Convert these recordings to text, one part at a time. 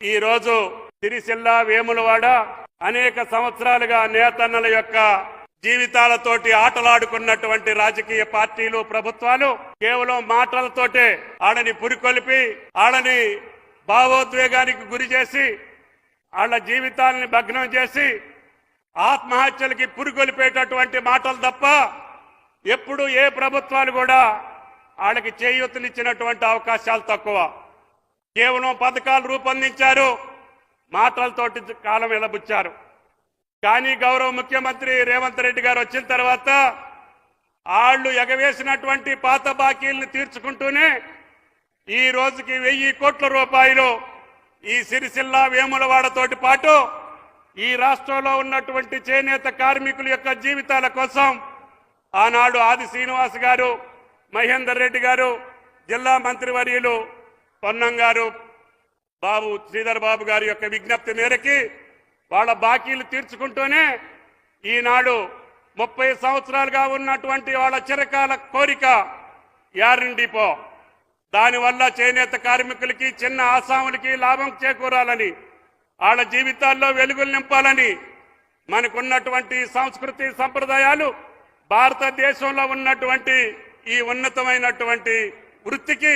ఈరోజు సిరిసిల్ల వేములవాడ అనేక సంవత్సరాలుగా నేతన్నల యొక్క జీవితాలతోటి ఆటలాడుకున్నటువంటి రాజకీయ పార్టీలు ప్రభుత్వాలు కేవలం మాటలతోటే ఆడని పురికొల్పి ఆడని భావోద్వేగానికి గురి చేసి వాళ్ళ జీవితాలని భగ్నం చేసి ఆత్మహత్యలకి పురికొల్పేటటువంటి మాటలు తప్ప ఎప్పుడు ఏ ప్రభుత్వాలు కూడా వాళ్ళకి చేయూతనిచ్చినటువంటి అవకాశాలు తక్కువ. కేవలం పథకాలు రూపొందించారు. మాటలతోటి కాలం ఎలబుచ్చారు కానీ గౌరవ ముఖ్యమంత్రి రేవంత్ రెడ్డి గారు వచ్చిన తర్వాత వాళ్ళు ఎగవేసినటువంటి పాత బాకీలను తీర్చుకుంటూనే ఈ రోజుకి వెయ్యి కోట్ల రూపాయలు ఈ సిరిసిల్ల వేములవాడతోటి పాటు ఈ రాష్ట్రంలో ఉన్నటువంటి చేనేత కార్మికుల యొక్క జీవితాల కోసం ఆనాడు ఆది శ్రీనివాస్ గారు మహేందర్ రెడ్డి గారు జిల్లా మంత్రివర్యులు పొన్నం గారు బాబు శ్రీధర్ బాబు గారి యొక్క విజ్ఞప్తి మేరకి వాళ్ళ బాకీలు తీర్చుకుంటూనే ఈనాడు ముప్పై సంవత్సరాలుగా ఉన్నటువంటి వాళ్ళ చిరకాల కోరిక యారిన్ డిపో. దానివల్ల చేనేత కార్మికులకి చిన్న ఆసాములకి లాభం చేకూరాలని వాళ్ళ జీవితాల్లో వెలుగులు నింపాలని మనకున్నటువంటి సంస్కృతి సంప్రదాయాలు భారతదేశంలో ఉన్నటువంటి ఈ ఉన్నతమైనటువంటి వృత్తికి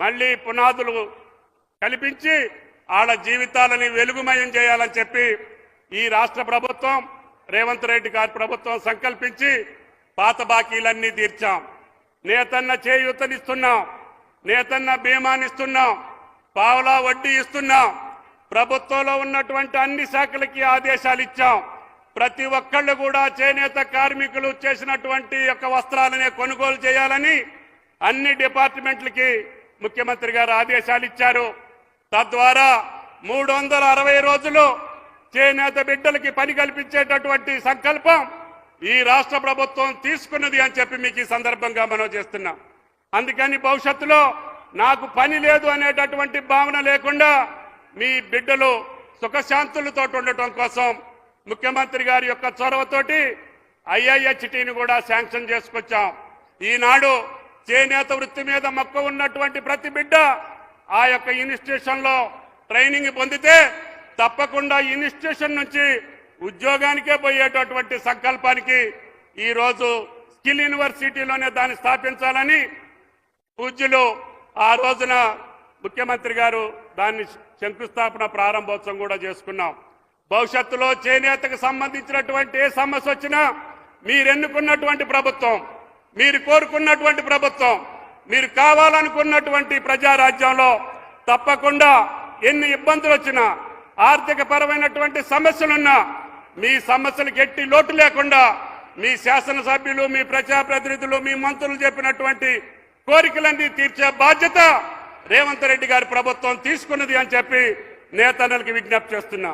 మళ్ళీ పునాదులు కల్పించి వాళ్ళ జీవితాలని వెలుగుమయం చేయాలని చెప్పి ఈ రాష్ట్ర ప్రభుత్వం రేవంత్ రెడ్డి గారి ప్రభుత్వం సంకల్పించి పాత బాకీలన్నీ తీర్చాం. నేతన్న చేయూతనిస్తున్నాం. నేతన్న బీమానిస్తున్నాం. పావలా వడ్డీ ఇస్తున్నాం. ప్రభుత్వంలో ఉన్నటువంటి అన్ని శాఖలకి ఆదేశాలు ఇచ్చాం. ప్రతి ఒక్కళ్ళు కూడా చేనేత కార్మికులు చేసినటువంటి యొక్క వస్త్రాలనే కొనుగోలు చేయాలని అన్ని డిపార్ట్మెంట్లకి ముఖ్యమంత్రి గారు ఆదేశాలు ఇచ్చారు. తద్వారా మూడు వందల అరవై రోజులు చేనేత బిడ్డలకి పని కల్పించేటటువంటి సంకల్పం ఈ రాష్ట్ర ప్రభుత్వం తీసుకున్నది అని చెప్పి మీకు ఈ సందర్భంగా మనం చేస్తున్నాం. అందుకని భవిష్యత్తులో నాకు పని లేదు అనేటటువంటి భావన లేకుండా మీ బిడ్డలు సుఖశాంతులతో ఉండటం కోసం ముఖ్యమంత్రి గారి యొక్క చొరవతోటి ఐఐహెచ్టీని కూడా శాంక్షన్ చేసుకొచ్చాం. ఈనాడు చేనేత వృత్తి మీద మక్కువ ఉన్నటువంటి ప్రతి బిడ్డ ఆ యొక్క ఇన్స్టిట్యూషన్లో ట్రైనింగ్ పొందితే తప్పకుండా ఇన్స్టిట్యూషన్ నుంచి ఉద్యోగానికే పోయేటటువంటి సంకల్పానికి ఈరోజు స్కిల్ యూనివర్సిటీలోనే దాన్ని స్థాపించాలని పూజ్యులు ఆ రోజున ముఖ్యమంత్రి గారు దాన్ని శంకుస్థాపన ప్రారంభోత్సవం కూడా చేసుకున్నాం. భవిష్యత్తులో చేనేతకు సంబంధించినటువంటి ఏ సమస్య వచ్చినా మీరెన్నుకున్నటువంటి ప్రభుత్వం మీరు కోరుకున్నటువంటి ప్రభుత్వం మీరు కావాలనుకున్నటువంటి ప్రజారాజ్యంలో తప్పకుండా ఎన్ని ఇబ్బందులు వచ్చినా ఆర్థిక పరమైనటువంటి సమస్యలున్నా మీ సమస్యలకు ఎట్టి లోటు లేకుండా మీ శాసనసభ్యులు మీ ప్రజాప్రతినిధులు మీ మంత్రులు చెప్పినటువంటి కోరికలన్నీ తీర్చే బాధ్యత రేవంత్ రెడ్డి గారి ప్రభుత్వం తీసుకున్నది అని చెప్పి నేతన్నలకి విజ్ఞప్తి చేస్తున్నా.